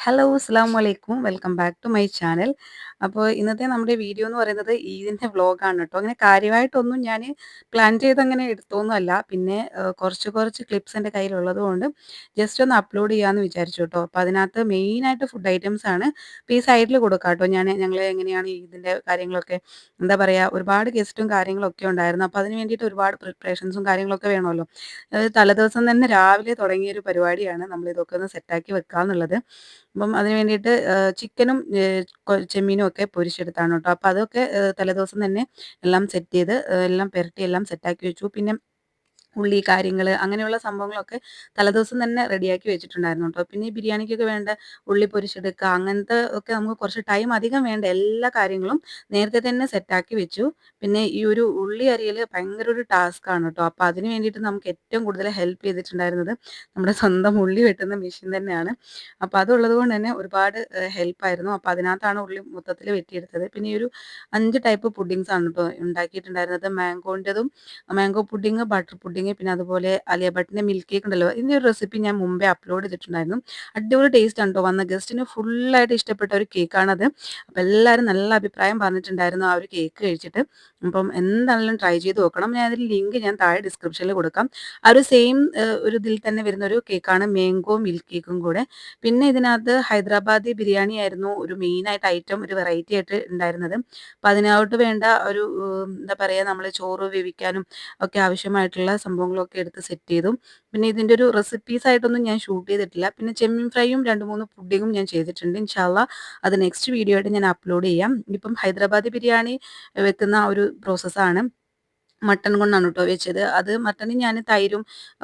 Hello അസ്സാം വലൈക്കും welcome back to my channel അപ്പോൾ ഇന്നത്തെ നമ്മുടെ വീഡിയോ എന്ന് പറയുന്നത് ഈദിന്റെ വ്ളോഗാണ് കേട്ടോ അങ്ങനെ കാര്യമായിട്ടൊന്നും ഞാൻ പ്ലാൻ ചെയ്ത് അങ്ങനെ എടുത്തൊന്നുമല്ല പിന്നെ കുറച്ച് കുറച്ച് ക്ലിപ്സ് എന്റെ കയ്യിലുള്ളത് കൊണ്ട് ജസ്റ്റ് ഒന്ന് അപ്ലോഡ് ചെയ്യാമെന്ന് വിചാരിച്ചു കേട്ടോ അപ്പോൾ അതിനകത്ത് മെയിനായിട്ട് ഫുഡ് ഐറ്റംസ് ആണ്. അപ്പോൾ ഈ സൈഡിൽ കൊടുക്കാം കേട്ടോ ഞാൻ ഞങ്ങൾ എങ്ങനെയാണ് ഇതിന്റെ കാര്യങ്ങളൊക്കെ എന്താ പറയുക ഒരുപാട് ഗസ്റ്റും കാര്യങ്ങളൊക്കെ ഉണ്ടായിരുന്നു. അപ്പോൾ അതിന് വേണ്ടിയിട്ട് ഒരുപാട് പ്രിപ്പറേഷൻസും കാര്യങ്ങളൊക്കെ വേണമല്ലോ. തലേദിവസം തന്നെ രാവിലെ തുടങ്ങിയ ഒരു പരിപാടിയാണ് നമ്മളിതൊക്കെ ഒന്ന് സെറ്റാക്കി വെക്കുക എന്നുള്ളത് അപ്പം അതിന് വേണ്ടിയിട്ട് ചിക്കനും ചെമ്മീനും ഒക്കെ പൊരിച്ചെടുത്താണ് കേട്ടോ. അപ്പോൾ അതൊക്കെ തലേദിവസം തന്നെ എല്ലാം സെറ്റ് ചെയ്ത് എല്ലാം പുരട്ടി എല്ലാം സെറ്റാക്കി വെച്ചു. പിന്നെ ഉള്ളി കാര്യങ്ങൾ അങ്ങനെയുള്ള സംഭവങ്ങളൊക്കെ തലേദിവസം തന്നെ റെഡിയാക്കി വെച്ചിട്ടുണ്ടായിരുന്നു കേട്ടോ. പിന്നെ ഈ ബിരിയാണിക്കൊക്കെ വേണ്ട ഉള്ളി പൊരിച്ചെടുക്കുക അങ്ങനത്തെ ഒക്കെ നമുക്ക് കുറച്ച് ടൈം അധികം വേണ്ട എല്ലാ കാര്യങ്ങളും നേരത്തെ തന്നെ സെറ്റാക്കി വെച്ചു. പിന്നെ ഈ ഒരു ഉള്ളി അരിയൽ ഭയങ്കര ഒരു ടാസ്ക് ആണ് കേട്ടോ. അപ്പോൾ അതിന് വേണ്ടിയിട്ട് നമുക്ക് ഏറ്റവും കൂടുതൽ ഹെൽപ്പ് ചെയ്തിട്ടുണ്ടായിരുന്നത് നമ്മുടെ സ്വന്തം ഉള്ളി വെട്ടുന്ന മെഷീൻ തന്നെയാണ്. അപ്പോൾ അതുള്ളത് കൊണ്ട് തന്നെ ഒരുപാട് ഹെൽപ്പായിരുന്നു. അപ്പോൾ അതിനകത്താണ് ഉള്ളി മൊത്തത്തിൽ വെട്ടിയെടുത്തത്. പിന്നെ ഈ ഒരു അഞ്ച് ടൈപ്പ് പുഡിങ്സ് ആണ് കേട്ടോ ഉണ്ടാക്കിയിട്ടുണ്ടായിരുന്നത്. മാംഗോന്റെതും മാംഗോ പുഡിങ്, ബട്ടർ പുഡിങ് പിന്നെ അതുപോലെ ആലിയ ഭട്ടിന്റെ മിൽക്ക് കേക്ക് ഉണ്ടല്ലോ ഇതിന്റെ ഒരു റെസിപ്പി ഞാൻ മുമ്പേ അപ്ലോഡ് ചെയ്തിട്ടുണ്ടായിരുന്നു. അടിപൊളി ടേസ്റ്റ് കേട്ടോ. വന്ന ഗസ്റ്റിന് ഫുള്ളായിട്ട് ഇഷ്ടപ്പെട്ട ഒരു കേക്കാണത്. അപ്പോൾ എല്ലാവരും നല്ല അഭിപ്രായം പറഞ്ഞിട്ടുണ്ടായിരുന്നു ആ ഒരു കേക്ക് കഴിച്ചിട്ട്. അപ്പം എന്താണെങ്കിലും ട്രൈ ചെയ്ത് നോക്കണം. ഞാൻ അതിന്റെ ലിങ്ക് ഞാൻ താഴെ ഡിസ്ക്രിപ്ഷനിൽ കൊടുക്കാം. ആ ഒരു സെയിം ഒരു ഇതിൽ തന്നെ വരുന്ന ഒരു കേക്കാണ് മാംഗോ മിൽക്ക് കേക്കും കൂടെ. പിന്നെ ഇതിനകത്ത് ഹൈദരാബാദി ബിരിയാണി ആയിരുന്നു ഒരു മെയിനായിട്ട് ഐറ്റം ഒരു വെറൈറ്റി ആയിട്ട് ഉണ്ടായിരുന്നത്. അപ്പോൾ അതിനകത്ത് വേണ്ട ഒരു എന്താ പറയുക നമ്മൾ ചോറ് വേവിക്കാനും ഒക്കെ ആവശ്യമായിട്ടുള്ള സംഭവങ്ങളൊക്കെ എടുത്ത് സെറ്റ് ചെയ്തു. പിന്നെ ഇതിന്റെ ഒരു റെസിപ്പീസ് ആയിട്ടൊന്നും ഞാൻ ഷൂട്ട് ചെയ്തിട്ടില്ല. പിന്നെ ചെമ്മീൻ ഫ്രൈയും 2, 3 പുഡിങ്ങും ഞാൻ ചെയ്തിട്ടുണ്ട്. ഇൻഷാല്ല അത് നെക്സ്റ്റ് വീഡിയോ ആയിട്ട് ഞാൻ അപ്ലോഡ് ചെയ്യാം. ഇപ്പം ഹൈദരാബാദി ബിരിയാണി വെക്കുന്ന ഒരു പ്രോസസ്സാണ്. മട്ടൺ കൊണ്ടാണ് കേട്ടോ വെച്ചത്. അത് മട്ടണിൽ ഞാൻ തൈരും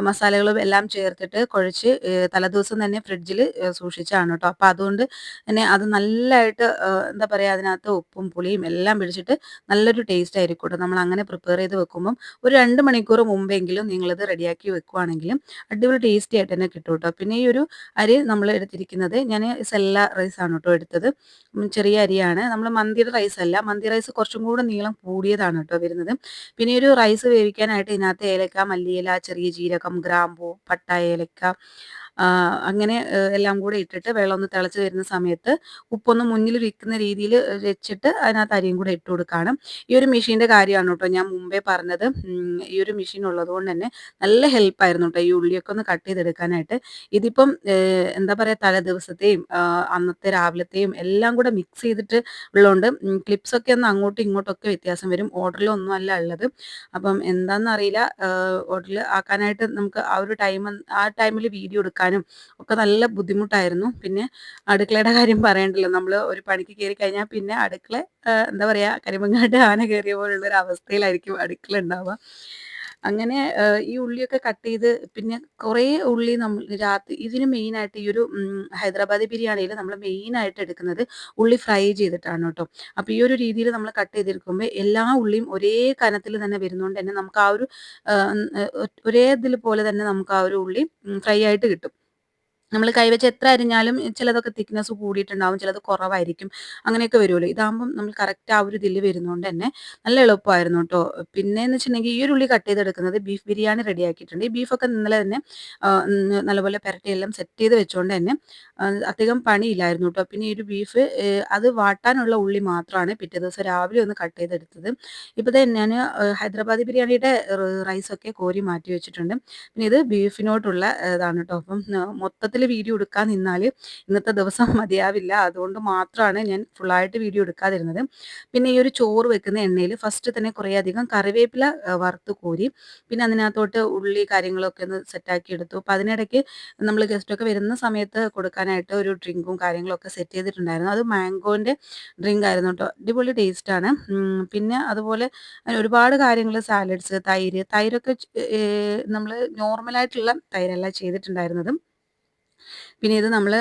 മസാലകളും എല്ലാം ചേർത്തിട്ട് കുഴച്ച് തലേദിവസം തന്നെ ഫ്രിഡ്ജിൽ സൂക്ഷിച്ചാണ് കേട്ടോ. അപ്പോൾ അതുകൊണ്ട് തന്നെ അത് നല്ലതായിട്ട് എന്താ പറയുക അതിനകത്ത് ഉപ്പും പുളിയും എല്ലാം പിടിച്ചിട്ട് നല്ലൊരു ടേസ്റ്റ് ആയിരിക്കും കേട്ടോ. നമ്മൾ അങ്ങനെ പ്രിപ്പയർ ചെയ്ത് വെക്കുമ്പം ഒരു രണ്ട് മണിക്കൂർ മുമ്പെങ്കിലും നിങ്ങളിത് റെഡിയാക്കി വെക്കുവാണെങ്കിലും അടിപൊളി ടേസ്റ്റി ആയിട്ട് തന്നെ കിട്ടും കേട്ടോ. പിന്നെ ഈ ഒരു അരി നമ്മൾ എടുത്തിരിക്കുന്നത് ഞാൻ സെല്ല റൈസാണ് കേട്ടോ എടുത്തത്. ചെറിയ അരിയാണ്. നമ്മൾ മന്തിയുടെ റൈസ് അല്ല. മന്തി റൈസ് കുറച്ചും കൂടെ നീളം കൂടിയതാണ് കേട്ടോ വരുന്നത്. പിന്നെ ഈ ഒരു റൈസ് വേവിക്കാനായിട്ട് ഇതിനകത്ത് ഏലക്ക, മല്ലിയില, ചെറിയ ജീരകം, ഗ്രാമ്പൂ, പട്ട, ഏലക്ക അങ്ങനെ എല്ലാം കൂടെ ഇട്ടിട്ട് വെള്ളം ഒന്ന് തിളച്ച് വരുന്ന സമയത്ത് ഉപ്പൊന്ന് മുന്നിൽ വിൽക്കുന്ന രീതിയിൽ വെച്ചിട്ട് അതിനകത്ത് അരിയും കൂടെ ഇട്ട് കൊടുക്കുകയാണ്. ഈ ഒരു മെഷീന്റെ കാര്യമാണ് കേട്ടോ ഞാൻ മുമ്പേ പറഞ്ഞത്. ഈ ഒരു മെഷീൻ ഉള്ളതുകൊണ്ട് തന്നെ നല്ല ഹെൽപ്പായിരുന്നു കേട്ടോ ഈ ഉള്ളിയൊക്കെ ഒന്ന് കട്ട് ചെയ്തെടുക്കാനായിട്ട്. ഇതിപ്പം എന്താ പറയുക തലേ ദിവസത്തെയും അന്നത്തെ രാവിലത്തെയും എല്ലാം കൂടെ മിക്സ് ചെയ്തിട്ട് ഉള്ളതുകൊണ്ട് ക്ലിപ്സൊക്കെ ഒന്ന് അങ്ങോട്ടും ഇങ്ങോട്ടൊക്കെ വ്യത്യാസം വരും. ഓർഡറിലൊന്നും അല്ല ഉള്ളത്. അപ്പം എന്താണെന്നറിയില്ല ഓർഡറിൽ ആക്കാനായിട്ട് നമുക്ക് ആ ഒരു ടൈം ആ ടൈമിൽ വീഡിയോ എടുക്കാനും ഒക്കെ നല്ല ബുദ്ധിമുട്ടായിരുന്നു. പിന്നെ അടുക്കളയുടെ കാര്യം പറയണ്ടല്ലോ. നമ്മൾ ഒരു പണിക്ക് കയറി കഴിഞ്ഞാൽ പിന്നെ അടുക്കള എന്താ പറയുക കരിമങ്ങാട്ട് ആന കയറിയ പോലുള്ള ഒരു അവസ്ഥയിലായിരിക്കും അടുക്കള ഉണ്ടാവുക. അങ്ങനെ ഈ ഉള്ളിയൊക്കെ കട്ട് ചെയ്ത് പിന്നെ കുറേ ഉള്ളി നമ്മൾ രാത്രി ഇതിന് മെയിനായിട്ട് ഈ ഒരു ഹൈദരാബാദി ബിരിയാണിയിൽ നമ്മൾ മെയിനായിട്ട് എടുക്കുന്നത് ഉള്ളി ഫ്രൈ ചെയ്തിട്ടാണ് കേട്ടോ. അപ്പോൾ ഈ ഒരു രീതിയിൽ നമ്മൾ കട്ട് ചെയ്തെടുക്കുമ്പോൾ എല്ലാ ഉള്ളിയും ഒരേ കനത്തിൽ തന്നെ വരുന്നതുകൊണ്ട് തന്നെ നമുക്ക് ആ ഒരു ഒരേ ഇതിൽ പോലെ തന്നെ നമുക്ക് ആ ഒരു ഉള്ളി ഫ്രൈ ആയിട്ട് കിട്ടും. നമ്മൾ കൈവച്ച് എത്ര അരിഞ്ഞാലും ചിലതൊക്കെ തിക്നെസ് കൂടിയിട്ടുണ്ടാവും. ചിലത് കുറവായിരിക്കും. അങ്ങനെയൊക്കെ വരുമല്ലോ. ഇതാകുമ്പം നമ്മൾ കറക്റ്റ് ആ ഒരു ഇതിൽ വരുന്നതുകൊണ്ട് തന്നെ നല്ല എളുപ്പമായിരുന്നു കേട്ടോ. പിന്നെ എന്ന് വെച്ചിട്ടുണ്ടെങ്കിൽ ഈ ഒരു ഉള്ളി കട്ട് ചെയ്തെടുക്കുന്നത് ബീഫ് ബിരിയാണി റെഡി ആക്കിയിട്ടുണ്ട് ഈ ബീഫൊക്കെ ഇന്നലെ തന്നെ നല്ലപോലെ പെരട്ടിയെല്ലാം സെറ്റ് ചെയ്ത് വെച്ചുകൊണ്ട് തന്നെ അധികം പണിയില്ലായിരുന്നു കേട്ടോ. പിന്നെ ഈ ഒരു ബീഫ് അത് വാട്ടാനുള്ള ഉള്ളി മാത്രമാണ് പിറ്റേ ദിവസം രാവിലെ ഒന്ന് കട്ട് ചെയ്തെടുത്തത്. ഇപ്പോൾ തന്നെ ഞാൻ ഹൈദരാബാദി ബിരിയാണിയുടെ റൈസൊക്കെ കോരി മാറ്റി വെച്ചിട്ടുണ്ട്. പിന്നെ ഇത് ബീഫിനോട്ടുള്ള ഇതാണ് കേട്ടോ. അപ്പം മൊത്തത്തിൽ വീഡിയോ എടുക്കാൻ നിന്നാൽ ഇന്നത്തെ ദിവസം മതിയാവില്ല. അതുകൊണ്ട് മാത്രമാണ് ഞാൻ ഫുള്ളായിട്ട് വീഡിയോ എടുക്കാതിരുന്നത്. പിന്നെ ഈ ഒരു ചോറ് വെക്കുന്ന എണ്ണയിൽ ഫസ്റ്റ് തന്നെ കുറേയധികം കറിവേപ്പില വറുത്ത് കോരി പിന്നെ അതിനകത്തോട്ട് ഉള്ളി കാര്യങ്ങളൊക്കെ ഒന്ന് സെറ്റാക്കി എടുത്തു. അപ്പോൾ അതിനിടയ്ക്ക് നമ്മൾ ഗസ്റ്റൊക്കെ വരുന്ന സമയത്ത് കൊടുക്കാനായിട്ട് ഒരു ഡ്രിങ്കും കാര്യങ്ങളൊക്കെ സെറ്റ് ചെയ്തിട്ടുണ്ടായിരുന്നു. അത് മാംഗോന്റെ ഡ്രിങ്ക് ആയിരുന്നു കേട്ടോ. അടിപൊളി ടേസ്റ്റാണ്. പിന്നെ അതുപോലെ ഒരുപാട് കാര്യങ്ങൾ സാലഡ്സ്, തൈര് തൈരൊക്കെ നമ്മൾ നോർമലായിട്ടുള്ള തൈരല്ല ചെയ്തിട്ടുണ്ടായിരുന്നത്. പിന്നെ ഇത് നമ്മൾ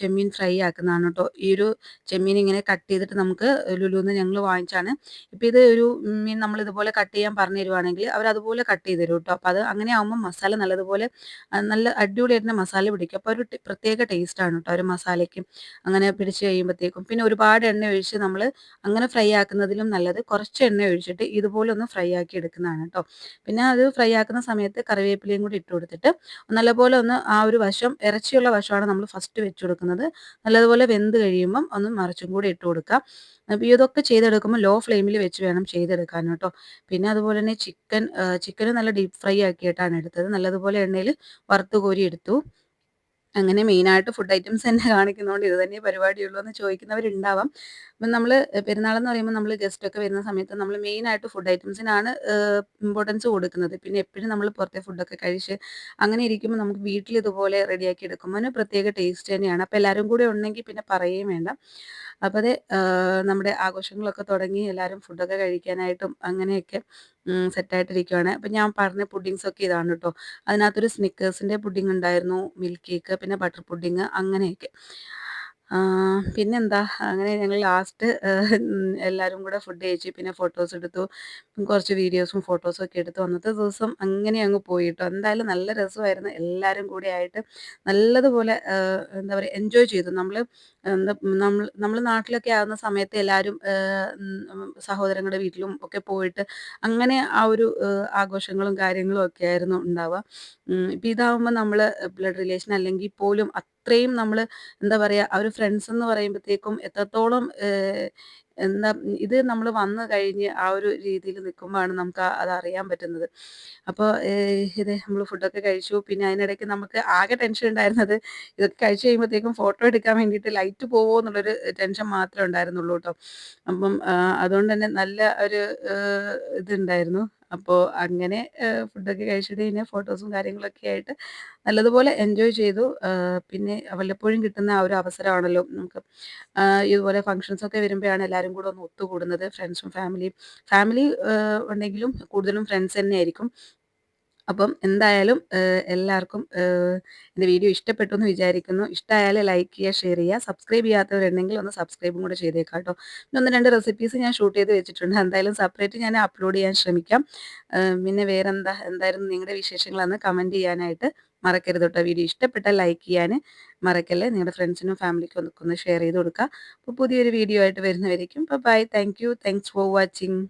ചെമ്മീൻ ഫ്രൈ ആക്കുന്നതാണ് കേട്ടോ. ഈ ഒരു ചെമ്മീൻ ഇങ്ങനെ കട്ട് ചെയ്തിട്ട് നമുക്ക് ലുലുന്ന് ഞങ്ങൾ വാങ്ങിച്ചാണ്. ഇപ്പോൾ ഇത് ഒരു മീൻ നമ്മൾ ഇതുപോലെ കട്ട് ചെയ്യാൻ പറഞ്ഞു തരുവാണെങ്കിൽ അവർ അതുപോലെ കട്ട് ചെയ്ത് തരും കേട്ടോ. അപ്പോൾ അത് അങ്ങനെ ആകുമ്പോൾ മസാല നല്ലതുപോലെ നല്ല അടിപൊളിയായിട്ട് മസാല പിടിക്കും. അപ്പോൾ ഒരു പ്രത്യേക ടേസ്റ്റാണ് കേട്ടോ ഒരു മസാലയ്ക്ക്. അങ്ങനെ പിടിച്ച് കഴിയുമ്പോഴത്തേക്കും പിന്നെ ഒരുപാട് എണ്ണ ഒഴിച്ച് നമ്മൾ അങ്ങനെ ഫ്രൈ ആക്കുന്നതിലും നല്ലത് കുറച്ച് എണ്ണ ഒഴിച്ചിട്ട് ഇതുപോലെ ഒന്ന് ഫ്രൈ ആക്കി എടുക്കുന്നതാണ് കേട്ടോ. പിന്നെ അത് ഫ്രൈ ആക്കുന്ന സമയത്ത് കറിവേപ്പിലയും കൂടി ഇട്ട് കൊടുത്തിട്ട് നല്ലപോലെ ഒന്ന് ആ ഒരു വശം ഇറച്ചിയുള്ള വശം വശമാണ് നമ്മൾ ഫസ്റ്റ് വെച്ച് കൊടുക്കുന്നത് നല്ലതുപോലെ വെന്ത് കഴിയുമ്പം ഒന്ന് മറിച്ചും കൂടി ഇട്ട് കൊടുക്കാം. അപ്പോൾ ഇതൊക്കെ ചെയ്തെടുക്കുമ്പോൾ ലോ ഫ്ലെയിമിൽ വെച്ച് വേണം ചെയ്തെടുക്കാൻ കേട്ടോ. പിന്നെ അതുപോലെ തന്നെ ചിക്കൻ ചിക്കൻ നല്ല ഡീപ്പ് ഫ്രൈ ആക്കിയിട്ടാണ് എടുത്തത്. നല്ലതുപോലെ എണ്ണയിൽ വറുത്ത് കോരി എടുത്തു. അങ്ങനെ മെയിനായിട്ട് ഫുഡ് ഐറ്റംസ് തന്നെ കാണിക്കുന്നതുകൊണ്ട് ഇത് തന്നെ പരിപാടിയുള്ളൂ എന്ന് ചോദിക്കുന്നവരുണ്ടാവാം. അപ്പം നമ്മൾ പെരുന്നാളെന്ന് പറയുമ്പോൾ നമ്മൾ ഗസ്റ്റൊക്കെ വരുന്ന സമയത്ത് നമ്മൾ മെയിനായിട്ട് ഫുഡ് ഐറ്റംസിനാണ് ഇമ്പോർട്ടൻസ് കൊടുക്കുന്നത്. പിന്നെ എപ്പോഴും നമ്മൾ പുറത്തെ ഫുഡൊക്കെ കഴിച്ച് അങ്ങനെ ഇരിക്കുമ്പോൾ നമുക്ക് വീട്ടിൽ ഇതുപോലെ റെഡിയാക്കി എടുക്കുമ്പോൾ അതിന് പ്രത്യേക ടേസ്റ്റ് തന്നെയാണ്. അപ്പോൾ എല്ലാവരും കൂടെ ഉണ്ടെങ്കിൽ പിന്നെ പറയുകയും വേണ്ട. അപ്പോൾ അത് നമ്മുടെ ആഘോഷങ്ങളൊക്കെ തുടങ്ങി എല്ലാവരും ഫുഡൊക്കെ കഴിക്കാനായിട്ടും അങ്ങനെയൊക്കെ സെറ്റായിട്ടിരിക്കുകയാണ് അപ്പം ഞാൻ പറഞ്ഞ പുഡിങ്സൊക്കെ ഇതാണ് കേട്ടോ അതിനകത്തൊരു സ്നിക്കേഴ്സിന്റെ പുഡിങ് ഉണ്ടായിരുന്നു. മിൽക്ക് കേക്ക് പിന്നെ ബട്ടർ പുഡിങ് അങ്ങനെയൊക്കെ. പിന്നെന്താ? അങ്ങനെ ഞങ്ങൾ ലാസ്റ്റ് എല്ലാവരും കൂടെ ഫുഡ് കഴിച്ചു പിന്നെ ഫോട്ടോസ് എടുത്തു. കുറച്ച് വീഡിയോസും ഫോട്ടോസും ഒക്കെ എടുത്തു അന്നത്തെ ദിവസം അങ്ങനെ അങ്ങ് പോയിട്ടോ. എന്തായാലും നല്ല രസമായിരുന്നു. എല്ലാവരും കൂടെ ആയിട്ട് നല്ലതുപോലെ എന്താ പറയുക എൻജോയ് ചെയ്തു. നമ്മൾ നമ്മൾ നമ്മൾ നാട്ടിലൊക്കെ ആകുന്ന സമയത്ത് എല്ലാവരും സഹോദരങ്ങളുടെ വീട്ടിലും ഒക്കെ പോയിട്ട് അങ്ങനെ ആ ഒരു ആഘോഷങ്ങളും കാര്യങ്ങളും ഒക്കെ ആയിരുന്നു ഉണ്ടാവുക. ഇപ്പം ഇതാവുമ്പോൾ നമ്മൾ ബ്ലഡ് റിലേഷൻ അല്ലെങ്കിൽ പോലും അത്രയും നമ്മൾ എന്താ പറയുക അവർ ഫ്രണ്ട്സ് എന്ന് പറയുമ്പോഴത്തേക്കും എത്രത്തോളം എന്താ ഇത് നമ്മൾ വന്നു കഴിഞ്ഞ് ആ ഒരു രീതിയിൽ നിൽക്കുമ്പോഴാണ് നമുക്ക് അത് അറിയാൻ പറ്റുന്നത്. അപ്പോൾ ഇത് നമ്മൾ ഫുഡൊക്കെ കഴിച്ചു. പിന്നെ അതിനിടയ്ക്ക് നമുക്ക് ആകെ ടെൻഷൻ ഉണ്ടായിരുന്നത് ഇതൊക്കെ കഴിച്ചു കഴിയുമ്പോഴത്തേക്കും ഫോട്ടോ എടുക്കാൻ വേണ്ടിയിട്ട് ലൈറ്റ് പോവോ എന്നുള്ളൊരു ടെൻഷൻ മാത്രമേ ഉണ്ടായിരുന്നുള്ളൂ കേട്ടോ. അപ്പം അതുകൊണ്ട് തന്നെ നല്ല ഒരു ഇതുണ്ടായിരുന്നു. അപ്പോൾ അങ്ങനെ ഫുഡൊക്കെ കഴിച്ചിട്ട് പിന്നെ ഫോട്ടോസും കാര്യങ്ങളൊക്കെ ആയിട്ട് നല്ലതുപോലെ എൻജോയ് ചെയ്തു. പിന്നെ വല്ലപ്പോഴും കിട്ടുന്ന ആ ഒരു അവസരമാണല്ലോ നമുക്ക്. ഇതുപോലെ ഫങ്ഷൻസൊക്കെ വരുമ്പോഴാണ് എല്ലാവരും കൂടെ ഒന്ന് ഒത്തുകൂടുന്നത്. ഫ്രണ്ട്സും ഫാമിലിയും ഫാമിലി ഉണ്ടെങ്കിലും കൂടുതലും ഫ്രണ്ട്സ് തന്നെ ആയിരിക്കും അപ്പം എന്തായാലും എല്ലാവർക്കും എന്റെ വീഡിയോ ഇഷ്ടപ്പെട്ടു എന്ന് വിചാരിക്കുന്നു. ഇഷ്ടമായാൽ ലൈക്ക് ചെയ്യുക ഷെയർ ചെയ്യുക സബ്സ്ക്രൈബ് ചെയ്യാത്തവരുണ്ടെങ്കിൽ ഒന്ന് സബ്സ്ക്രൈബും കൂടെ ചെയ്തേക്കാം കേട്ടോ. ഒന്ന് രണ്ട് റെസിപ്പീസ് ഞാൻ ഷൂട്ട് ചെയ്ത് വെച്ചിട്ടുണ്ട്. എന്തായാലും സെപ്പറേറ്റ് ഞാൻ അപ്ലോഡ് ചെയ്യാൻ ശ്രമിക്കാം. പിന്നെ വേറെ എന്താ എന്തായിരുന്നു നിങ്ങളുടെ വിശേഷങ്ങളെന്ന് കമന്റ് ചെയ്യാനായിട്ട് മറക്കരുത് കേട്ടോ. വീഡിയോ ഇഷ്ടപ്പെട്ടാൽ ലൈക്ക് ചെയ്യാൻ മറക്കല്ലേ? നിങ്ങളുടെ ഫ്രണ്ട്സിനും ഫാമിലിക്കും ഒന്ന് ഷെയർ ചെയ്ത് കൊടുക്കുക. അപ്പോൾ പുതിയൊരു വീഡിയോ ആയിട്ട് വരുന്നവരേക്കും bye thank you thanks for watching